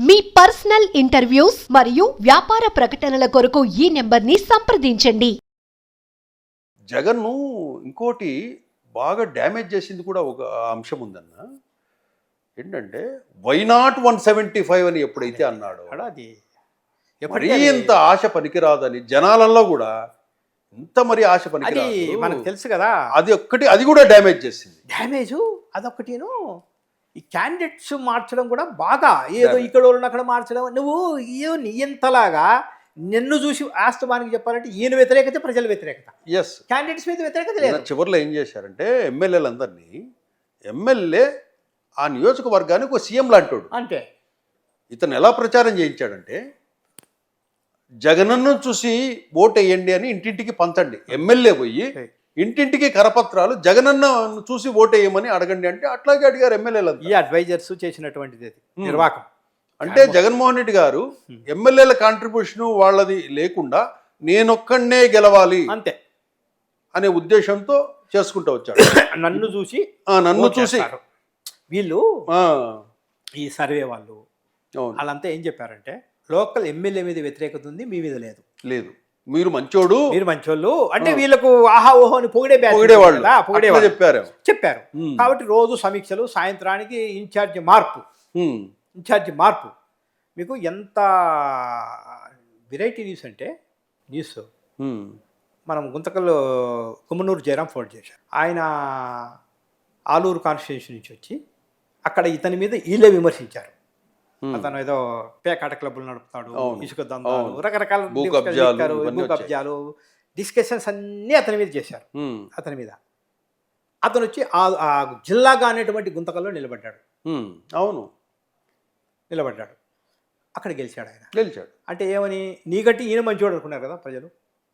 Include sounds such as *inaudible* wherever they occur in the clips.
మీ personal interviews మరియు వ్యాపార ప్రకటనల కొరకు ఈ నెంబర్ని సంప్రదించండి. జగన్ను ఇంకోటి బాగా డ్యామేజ్ చేసింది కూడా ఒక అంశం ఉందన్న. ఏంటంటే why not one seventy five అని ఎప్పుడైతే అన్నాడో అది మరీ ఎప్పటికీ అది- ఇంత ఆశ పనికిరాదని జనాలలో కూడా ఇంత మరి ఆశ అది పనికిరాదు. మనకు తెలుసు కదా. అది ఒక్కటి అది కూడా డ్యామేజ్ చేసింది. డ్యామేజ్? అదొకటిను ఈ క్యాండిడేట్స్ మార్చడం కూడా బాగా ఏదో. ఇక్కడ వాళ్ళని అక్కడ మార్చడం. నువ్వు ఏ నియంతలాగా నిన్ను చూసి వాస్తవానికి చెప్పాలంటే ఈయన వ్యతిరేకత ప్రజల వ్యతిరేకత. ఎస్ క్యాండిడేట్స్ మీద వ్యతిరేకత లేదు. చివరిలో ఏం చేశారంటే ఎమ్మెల్యేలందరినీ ఎమ్మెల్యే ఆ నియోజకవర్గానికి ఒక సీఎం లాంటోడు. అంతే. ఇతను ఎలా ప్రచారం చేయించాడంటే జగనన్ను చూసి ఓటు వేయండి అని ఇంటింటికి పంచండి ఎమ్మెల్యే పోయి ఇంటింటికి కరపత్రాలు జగనన్న చూసి ఓటు వేయమని అడగండి అంటే అట్లాగే అడిగారు ఎమ్మెల్యేలు ఈ అడ్వైజర్స్ చేసినటువంటిది. నిర్వాహకం. అంటే జగన్మోహన్ రెడ్డి గారు ఎమ్మెల్యేల కాంట్రిబ్యూషన్ వాళ్ళది లేకుండా నేనొక్కడనే గెలవాలి అంతే. అనే ఉద్దేశంతో చేసుకుంటూ వచ్చాడు *coughs* నన్ను చూసి నన్ను చూసి. వీళ్ళు ఈ సర్వే వాళ్ళు వాళ్ళంతా ఏం చెప్పారంటే లోకల్ ఎమ్మెల్యే మీద వ్యతిరేకత ఉంది మీ మీద లేదు. లేదు. మీరు మంచోడు. మీరు మంచోళ్ళు. అంటే వీళ్ళకు ఆహా ఓహో అని పొగిడే పొగిడేవాళ్ళు చెప్పారు. చెప్పారు. కాబట్టి రోజు సమీక్షలు సాయంత్రానికి ఇన్ఛార్జ్ మార్పు. ఇన్ఛార్జ్ మార్పు. మీకు ఎంత వెరైటీ న్యూస్ అంటే న్యూస్ మనం గుంతకల్లో కుమ్మనూరు జయరాం ఫోన్ చేశారు. ఆయన ఆలూరు కాన్స్టిట్యూన్సీ నుంచి వచ్చి అక్కడ ఇతని మీద వీళ్ళే విమర్శించారు. అతను ఏదో పేకాట క్లబ్బులు నడుపుతాడు. ఇసుక దందాలు. రకరకాల కబ్జాలు డిస్కషన్స్ అన్నీ అతని మీద చేశారు. అతని మీద. అతను వచ్చి ఆ జిల్లాగా అనేటువంటి గుంతకల్లో నిలబడ్డాడు. అవును. నిలబడ్డాడు. అక్కడ గెలిచాడు ఆయన. గెలిచాడు. అంటే ఏమని నీకంటే ఈయన మంచివాడు అనుకున్నారు కదా ప్రజలు?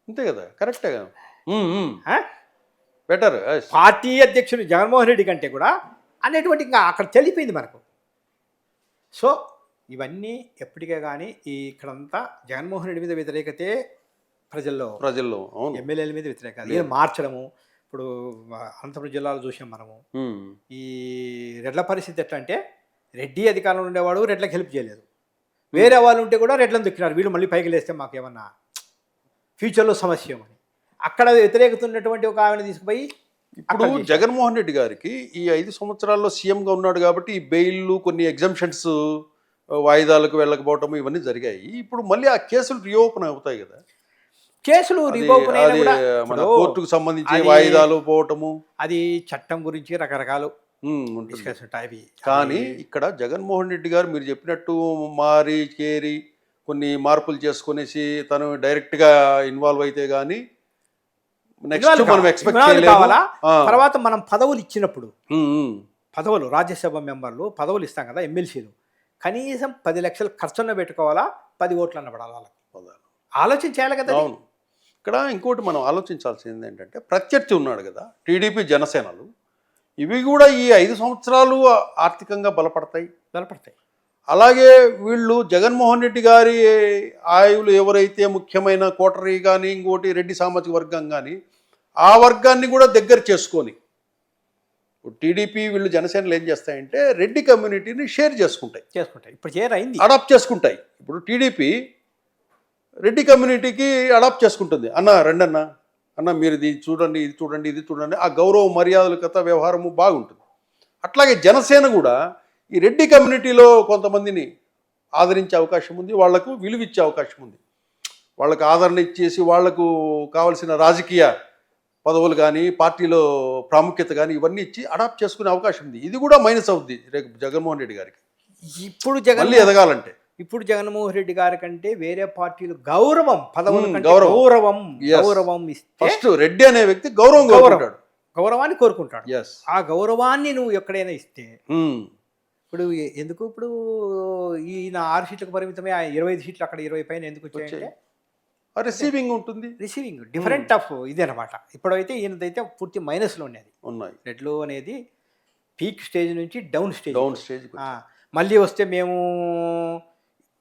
అంతే కదా కరెక్టే కదా. ఆ? బెటర్ పార్టీ అధ్యక్షుడు జగన్మోహన్ రెడ్డి కంటే కూడా అనేటువంటి ఇంకా అక్కడ తెలిపోయింది మనకు. సో ఇవన్నీ ఎప్పటికే కానీ ఈ ఇక్కడంతా జగన్మోహన్ రెడ్డి మీద వ్యతిరేకతే ప్రజల్లో. ప్రజల్లో అవును. ఎమ్మెల్యేల మీద వ్యతిరేకత ఈయన మార్చడము ఇప్పుడు అనంతపురం జిల్లాలో చూసాం మనము. ఈ రెడ్ల పరిస్థితి ఎట్లా అంటే రెడ్డి అధికారంలో ఉండేవాడు రెడ్లకు హెల్ప్ చేయలేదు. వేరే వాళ్ళు ఉంటే కూడా రెడ్లను దొక్కినారు వీళ్ళు మళ్ళీ పైకి లేస్తే మాకేమన్నా ఫ్యూచర్లో సమస్య ఏమని అక్కడ వ్యతిరేకత ఉన్నటువంటి ఒక ఆమెను తీసుకుపోయి ఇప్పుడు. జగన్మోహన్ రెడ్డి గారికి ఈ ఐదు సంవత్సరాల్లో సీఎంగా ఉన్నాడు కాబట్టి ఈ బెయిల్లు కొన్ని ఎగ్జామ్షన్స్ వాయిదాలకు వెళ్ళకపోవటం ఇవన్నీ జరిగాయి. ఇప్పుడు మళ్ళీ ఆ కేసులు రీఓపెన్ అవుతాయి కదా. కేసులు కూడా మన కోర్టుకు సంబంధించి వాయిదాలు పోవటము. అది చట్టం గురించి రకరకాలు అవి. కానీ ఇక్కడ జగన్మోహన్ రెడ్డి గారు మీరు చెప్పినట్టు మారి చేరి కొన్ని మార్పులు చేసుకునేసి తను డైరెక్ట్గా ఇన్వాల్వ్ అయితే నెక్స్ట్ మనం కావాలి. ఎక్స్పెక్ట్ కావాలా? తర్వాత మనం పదవులు ఇచ్చినప్పుడు పదవులు రాజ్యసభ మెంబర్లు పదవులు ఇస్తాం కదా ఎమ్మెల్సీలు. కనీసం పది లక్షలు ఖర్చున్న పెట్టుకోవాలా? పది ఓట్లు అన్న పడాలి వాళ్ళకి. ఆలోచన చేయాలి కదా. అవును. ఇక్కడ ఇంకోటి మనం ఆలోచించాల్సింది ఏంటంటే ప్రత్యర్థి ఉన్నాడు కదా టీడీపీ జనసేనలు ఇవి కూడా ఈ ఐదు సంవత్సరాలు ఆర్థికంగా బలపడతాయి. బలపడతాయి. అలాగే వీళ్ళు జగన్మోహన్ రెడ్డి గారి ఆయువులు ఎవరైతే ముఖ్యమైన కోటరీ కానీ ఇంకోటి రెడ్డి సామాజిక వర్గం కానీ ఆ వర్గాన్ని కూడా దగ్గర చేసుకొని టీడీపీ వీళ్ళు జనసేనలు ఏం చేస్తాయంటే రెడ్డి కమ్యూనిటీని షేర్ చేసుకుంటాయి. చేసుకుంటాయి. ఇప్పుడు చేరైంది అడాప్ట్ చేసుకుంటాయి. ఇప్పుడు టీడీపీ రెడ్డి కమ్యూనిటీకి అడాప్ట్ చేసుకుంటుంది. అన్న రండి అన్న అన్న మీరు ఇది చూడండి ఇది చూడండి ఇది చూడండి. ఆ గౌరవ మర్యాదల కథ వ్యవహారము బాగుంటుంది. అట్లాగే జనసేన కూడా ఈ రెడ్డి కమ్యూనిటీలో కొంతమందిని ఆదరించే అవకాశం ఉంది. వాళ్ళకు విలువిచ్చే అవకాశం ఉంది. వాళ్ళకు ఆదరణ ఇచ్చేసి వాళ్ళకు కావలసిన రాజకీయ పదవులు కానీ పార్టీలో ప్రాముఖ్యత కానీ ఇవన్నీ ఇచ్చి అడాప్ట్ చేసుకునే అవకాశం ఉంది. ఇది కూడా మైనస్ అవుద్ది రేపు జగన్మోహన్ రెడ్డి గారికి. ఇప్పుడు జగన్ ఎదగాలంటే. ఇప్పుడు జగన్మోహన్ రెడ్డి గారి కంటే వేరే పార్టీలు గౌరవం పదవుల గౌరవం. గౌరవం ఫస్ట్ రెడ్డి అనే వ్యక్తి గౌరవం గౌరవం. కోరుకుంటాడు. గౌరవాన్ని కోరుకుంటాడు. ఆ గౌరవాన్ని నువ్వు ఎక్కడైనా ఇస్తే ఇప్పుడు ఎందుకు ఇప్పుడు ఈయన ఆరు సీట్లకు పరిమితమే ఆ ఇరవై ఐదు సీట్లు అక్కడ ఇరవై పైన ఎందుకు వచ్చాయంటే రిసీవింగ్ ఉంటుంది. రిసీవింగ్ డిఫరెంట్ ఆఫ్ ఇది అనమాట ఇప్పుడైతే ఈయనదైతే పూర్తి మైనస్లో ఉన్నది ఉన్నాయి. రెడ్లు అనేది పీక్ స్టేజ్ నుంచి డౌన్ స్టేజ్ డౌన్ స్టేజ్ మళ్ళీ వస్తే మేము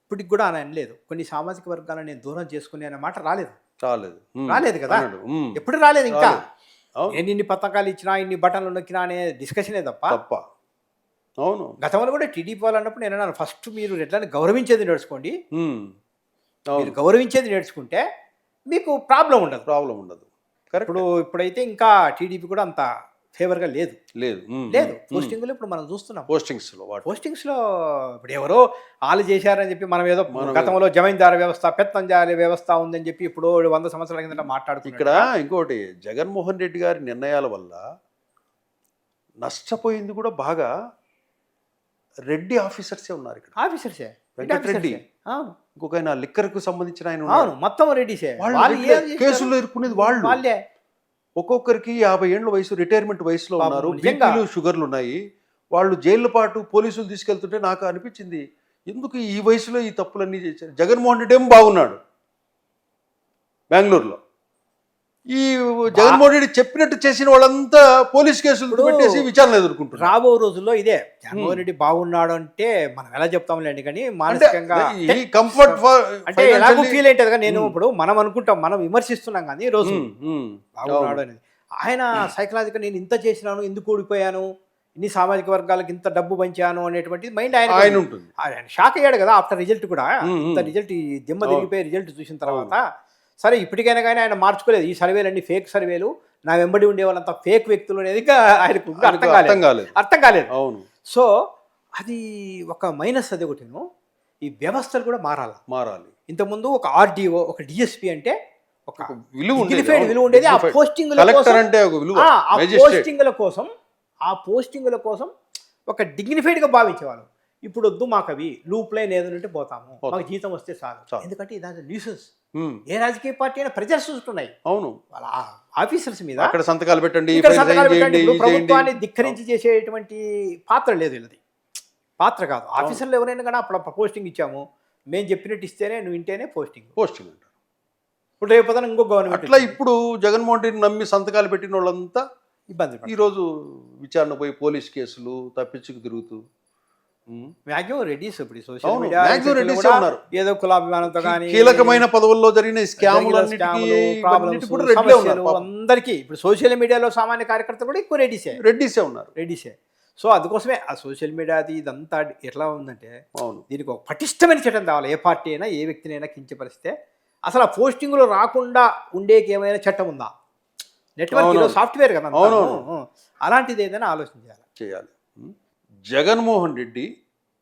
ఇప్పటికి కూడా అని అనలేదు. కొన్ని సామాజిక వర్గాలను నేను దూరం చేసుకునే అనే మాట రాలేదు. రాలేదు. ఉమ్. రాలేదు కదా? ఉమ్. ఎప్పుడు రాలేదు ఇంకా. నేను ఇన్ని పథకాలు ఇచ్చినా ఇన్ని బటన్లు నొక్కినా అనే డిస్కషనే తప్ప? తప్ప. అవును. గతంలో కూడా టీడీపీ వాళ్ళు అన్నప్పుడు నేను అన్నాను ఫస్ట్ మీరు రెడ్లని గౌరవించేది నేర్చుకోండి. ఉమ్. మీరు గౌరవించేది నేర్చుకుంటే మీకు ప్రాబ్లం ఉండదు. ప్రాబ్లం ఉండదు. ఇప్పుడు ఇప్పుడైతే ఇంకా టీడీపీ కూడా అంత ఫేవర్గా లేదు. లేదు. లేదు. పోస్టింగ్లు ఇప్పుడు మనం చూస్తున్నాం. పోస్టింగ్స్లో వాటి పోస్టింగ్స్లో ఇప్పుడు ఎవరో వాళ్ళు చేశారని చెప్పి మనం ఏదో గతంలో జమీందారు వ్యవస్థ పెత్తంజారి వ్యవస్థ ఉందని చెప్పి ఇప్పుడు వంద సంవత్సరాల కింద మాట్లాడుకున్నాం ఇక్కడ ఇంకోటి జగన్మోహన్ రెడ్డి గారి నిర్ణయాల వల్ల నష్టపోయింది కూడా బాగా రెడ్డి ఆఫీసర్సే ఉన్నారు ఇక్కడ. ఆఫీసర్సే? వెంకటరెడ్డి. ఇంకొక ఆయన లిక్కర్కు సంబంధించిన ఆయన అవును. మొత్తం రెడ్డిసే. ఏం? కేసుల్లో ఇరుక్కునేది వాళ్ళు వాళ్ళే ఒక్కొక్కరికి యాభై ఏళ్ళ వయసు రిటైర్మెంట్ వయసులో ఉన్నారు. బీపీలు షుగర్లు ఉన్నాయి వాళ్ళు జైలు పాటు పోలీసులు తీసుకెళ్తుంటే నాకు అనిపించింది ఎందుకు ఈ వయసులో ఈ తప్పులన్నీ చేశారు జగన్మోహన్ రెడ్డి ఏమో బాగున్నాడు బెంగళూరులో ఈ జగన్మోహన్ రెడ్డి చెప్పినట్టు చేసిన వాళ్ళంతా పోలీస్ కేసులు పెట్టేసి విచారణ ఎదుర్కొంటున్నారు. రాబో రోజుల్లో ఇదే జగన్మోహన్ రెడ్డి బాగున్నాడు అంటే మనం ఎలా చెప్తాంలేండి కానీ మానసికంగా ఈ కంఫర్ట్ అంటే ఎలాగో ఫీల్ అయితే నేను ఇప్పుడు మనం అనుకుంటాం మనం విమర్శిస్తున్నాం కానీ ఈ రోజు. బాగున్నాడు అనేది. ఆయన సైకలాజికల్ నేను ఇంత చేసినాను ఎందుకు ఓడిపోయాను ఇన్ని సామాజిక వర్గాలకు ఇంత డబ్బు పంచాను అనేటువంటి మైండ్ ఆయన ఆయన ఉంటుంది. ఆయన షాక్ అయ్యాడు కదా ఆఫ్టర్ రిజల్ట్ కూడా. ఇంత. రిజల్ట్ ఈ దిమ్మ. తిరిగిపోయి రిజల్ట్ చూసిన తర్వాత సరే ఇప్పటికైనా కానీ ఆయన మార్చుకోలేదు. ఈ సర్వేలు అన్ని ఫేక్ సర్వేలు. నా వెంబడి ఉండే వాళ్ళంతా ఫేక్ వ్యక్తులు అనేది ఇంకా ఆయనకు అర్థం కాలేదు. అర్థం కాలేదు. అవును. సో అది ఒక మైనస్ అది ఒకటిను ఈ వ్యవస్థలు కూడా మారాలి? మారాలి. ఇంతకుముందు ఒక ఆర్డీఓ ఒక డిఎస్పి అంటే ఒక విలువ. విలువ ఉండేది. ఆ. పోస్టింగ్ కలెక్టర్ అంటే ఒక విలువ. ఆ పోస్టింగ్ల కోసం ఆ పోస్టింగ్ల కోసం ఒక dignified గా భావించేవాళ్ళు. ఇప్పుడు వద్దు మాకు అవి లూప్ లైన్ ఏదంటే పోతాము. పోతాం. మాకు జీతం వస్తే చాలు. ఎందుకంటే ఇదాని న్యూసెన్స్ ఏ రాజకీయ పార్టీ అయినా ప్రెజర్స్ వస్తున్నాయి అవును. వాళ్ళ ఆఫీసర్స్ మీద అక్కడ సంతకాలు పెట్టండి ప్రభుత్వాన్ని ధిక్కరించి చేసేటువంటి పాత్ర లేదు వీళ్ళది. పాత్ర కాదు. ఆఫీసర్లు ఎవరైనా కానీ అప్పుడు పోస్టింగ్ ఇచ్చాము. మేము చెప్పినట్టు ఇస్తేనే నువ్వు ఇంటేనే పోస్టింగ్. పోస్టింగ్ అంటారు. ఇప్పుడు రేపు ఇంకో గవర్నమెంట్ అట్లా ఇప్పుడు జగన్మోహన్ రెడ్డి నమ్మి సంతకాలు పెట్టిన వాళ్ళంతా ఇబ్బంది. ఈరోజు విచారణ పోయి పోలీస్ కేసులు తప్పించుకు తిరుగుతూ ఉమ్, మ్యాక్సిమం రెడీస్ ఇప్పుడు సోషల్ మీడియా రెడ్డిసే ఉన్నారు. ఏదో కులాభిమానంతో కానీ కీలకమైన పదవుల్లో జరిగిన స్కాములు. అందరికీ ఇప్పుడు సోషల్ మీడియాలో సామాన్య కార్యకర్త కూడా ఎక్కువ రెడీసే రెడ్డిసే ఉన్నారు. రెడీసే సో అందుకోసమే ఆ సోషల్ మీడియాది ఇదంతా ఎట్లా ఉందంటే అవును. దీనికి ఒక పటిష్టమైన చట్టం కావాలి. ఏ పార్టీ అయినా ఏ వ్యక్తినైనా కించపరిస్తే అసలు ఆ పోస్టింగ్లు రాకుండా ఉండేకి ఏమైనా చట్టం ఉందా? నెట్వర్క్. సాఫ్ట్వేర్ కదా. అలాంటిది ఏదైనా ఆలోచించాలి చేయాలి? ఉమ్. జగన్మోహన్ రెడ్డి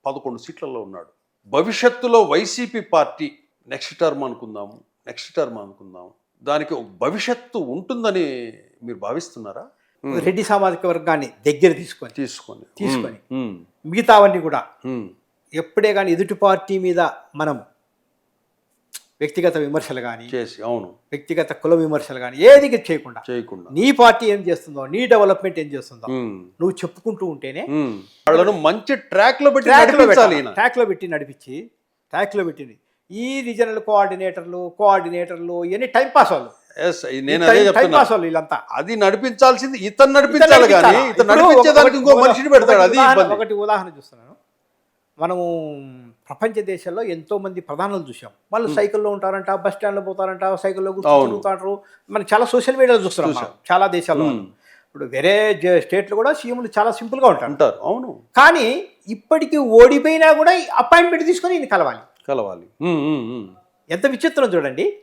పదకొండు సీట్లలో ఉన్నాడు. భవిష్యత్తులో వైసీపీ పార్టీ నెక్స్ట్ టర్మ్ అనుకుందాము నెక్స్ట్ టర్మ్ అనుకుందాము దానికి ఒక భవిష్యత్తు ఉంటుందని మీరు భావిస్తున్నారా. రెడ్డి సామాజిక వర్గాన్ని దగ్గర తీసుకొని తీసుకొని. తీసుకొని. మిగతావన్నీ కూడా ఎప్పుడే కానీ ఎదుటి పార్టీ మీద మనం వ్యక్తిగత విమర్శలు కానీ చేసి అవును. వ్యక్తిగత కుల విమర్శలు కానీ ఏది చేయకుండా చేయకుండా. నీ పార్టీ ఏం చేస్తుందో నీ డెవలప్మెంట్ ఏం చేస్తుందో నువ్వు చెప్పుకుంటూ ఉంటేనే. వాళ్ళను మంచి ట్రాక్లో పెట్టి ట్రాక్లో పెట్టి నడిపించి ట్రాక్లో పెట్టింది ఈ రీజనల్ కోఆర్డినేటర్లు కోఆర్డినేటర్లు ఇవన్నీ టైం పాస్ వాళ్ళు. నేను అదే టైం చెప్తున్నా. పాస్ వాళ్ళు వీళ్ళంతా. అది నడిపించాల్సింది ఇతను నడిపించాలి? కానీ ఇతను నడిపించేదానికి ఇంకో మనిషిని పెడతాడు అది ఒకటి ఉదాహరణ చూస్తున్నాను. మనము ప్రపంచ దేశాల్లో ఎంతో మంది ప్రధానులు చూసాం వాళ్ళు సైకిల్లో ఉంటారంట బస్ స్టాండ్లో పోతారంట సైకిల్లో. తిరుగుతారు మనం చాలా సోషల్ మీడియాలో చూస్తున్నాం. చాలా దేశాల్లో. ఇప్పుడు వేరే స్టేట్లో కూడా సీఎంలు చాలా సింపుల్గా ఉంటారు. అంటారు అవును. కానీ ఇప్పటికీ ఓడిపోయినా కూడా అపాయింట్మెంట్ తీసుకొని ఈయన కలవాలి. కలవాలి. ఎంత విచిత్రం చూడండి.